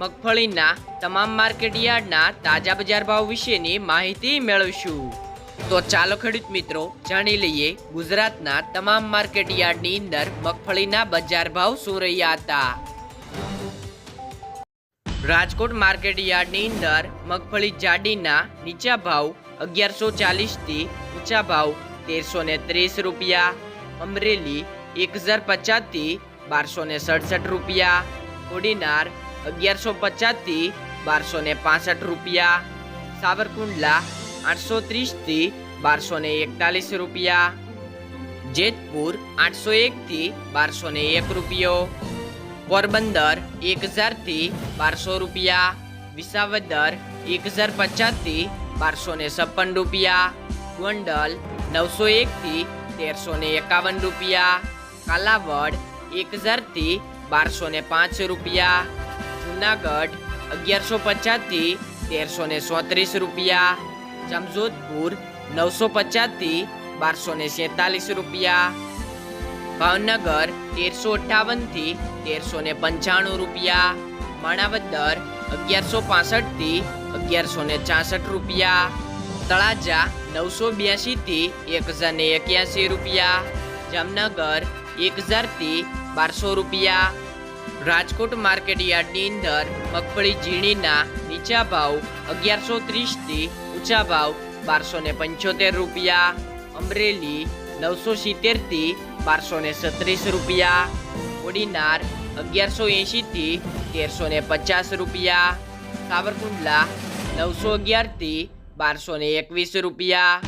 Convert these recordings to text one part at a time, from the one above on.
મગફળીના તમામ માર્કેટ યાર્ડના તાજા બજાર ભાવ વિશેની માહિતી મેળવશું. તો ચાલો ખેડૂત મિત્રો, જાણી લઈએ ગુજરાતના તમામ માર્કેટ યાર્ડની અંદર મગફળીના બજાર ભાવ શું રહ્યા હતા. રાજકોટ માર્કેટ યાર્ડની અંદર મગફળી જાડીના નીચા ભાવ અગિયારસો ચાલીસથી ઊંચા ભાવ તેરસો ને ત્રીસ રૂપિયા, અમરેલી એક હજાર પચાસથી બારસો ને સડસઠ રૂપિયા, કોડીનાર અગિયારસો પચાસથી બારસો ને પાસઠ રૂપિયા. સાવરકુંડલા આઠસો ત્રીસથી બારસો ને એકતાલીસ રૂપિયા. જેતપુર આઠસો એકથી બારસો ને એક રૂપિયો. પોરબંદર એક હજારથી બારસો રૂપિયા. વિસાવદર એક હજાર પચાસથી બારસો ને છપ્પન રૂપિયા. ગોંડલ નવસો એકથી તેરસો ને એકાવન રૂપિયા. કાલાવડ એક હજારથી બારસો ને પાંચ રૂપિયા. જુનાગઢ, અગિયારસો પચાસથી તેરસો ને ચોત્રીસ રૂપિયા. જમજોધપુર નવસો પચાસથી બારસો ને સેતાલીસ રૂપિયા. ભાવનગર, તેરસો અઠ્ઠાવનથી તેરસો ને પંચાણું રૂપિયા. માણાવદર, અગિયારસો પાસઠથી અગિયારસો ને છાસઠ રૂપિયા. તળાજા, નવસો બ્યાસીથી એક હજાર ને એક્યાસી રૂપિયા. જામનગર એક હજારથી બારસો રૂપિયા. રાજકોટ માર્કેટ યાર્ડની અંદર મગફળી ઝીણીના નીચા ભાવ અગિયારસો ત્રીસથી ઊંચા ભાવ બારસો ને પંચોતેર રૂપિયા. અમરેલી નવસો સિત્તેરથી બારસો ને સત્રીસ રૂપિયા. કોડીનાર અગિયારસો એંશીથી તેરસો ને પચાસ રૂપિયા. સાવરકુંડલા નવસો અગિયારથી બારસો ને એકવીસ રૂપિયા.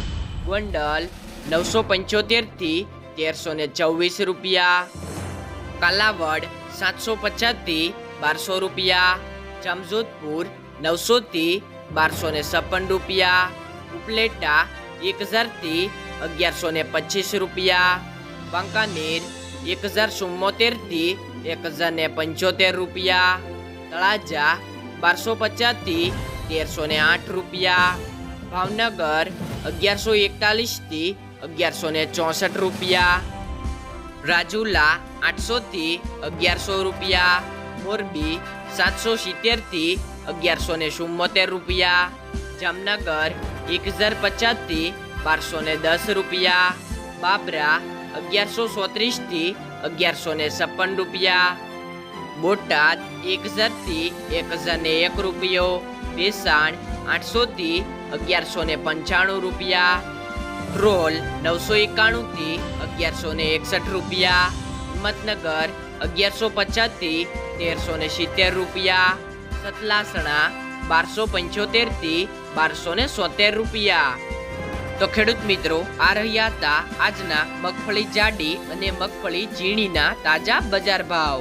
ગોંડલ નવસો પંચોતેરથી તેરસો ને ચોવીસ રૂપિયા. કાલાવડ સાતસો પચાસથી બારસો રૂપિયા. જામજોધપુર નવસોથી બારસો ને છપ્પન રૂપિયા. ઉપલેટા એક હજારથી અગિયારસો ને પચીસ રૂપિયા. બંકાનેર એક હજાર ચુમ્મોતેરથી એક હજાર ને પંચોતેર રૂપિયા. તળાજા બારસો પચાસથી તેરસો ને આઠ રૂપિયા. ભાવનગર અગિયારસો એકતાલીસથી અગિયારસો ને ચોસઠ રૂપિયા. રાજુલા આઠસોથી અગિયારસો રૂપિયા, મોરબી સાતસો સિત્તેરથી અગિયારસો ને ચુમ્મોતેર રૂપિયા, જામનગર એક હજાર પચાસથી બારસો ને દસ રૂપિયા, બાબરા અગિયારસો સોત્રીસથી અગિયારસો ને છપ્પન રૂપિયા, બોટાદ એક હજારથી એક હજાર ને એક રૂપિયો, ભેસાણ આઠસોથી અગિયારસો ને પંચાણું રૂપિયા રોલ નવસો એકાણુંથી અગિયારસો ને એકસઠ રૂપિયા. હિંમતનગર અગિયારસો પચાસથી તેરસો ને સિત્તેર રૂપિયા. સતલાસણા બારસો પંચોતેરથી બારસો ને સોતેર રૂપિયા. તો ખેડૂત મિત્રો, આ રહ્યા હતા આજના મગફળી જાડી અને મગફળી ઝીણીના તાજા બજાર ભાવ.